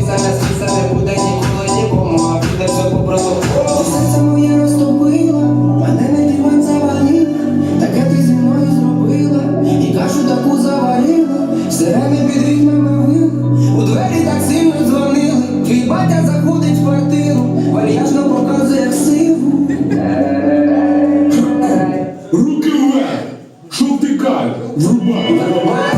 тобі зараз і це не буде ніколи нікому, а піде все по протоколу. Серце моє розтопило, таке ти зі мною зробила, і кашу таку заварила, все не під вікнами у двері так сильно дзвонили, твій батя заходить в квартиру, вальяжно показує сиву. Руки вверх! Що втикає? Врубай! Врубай!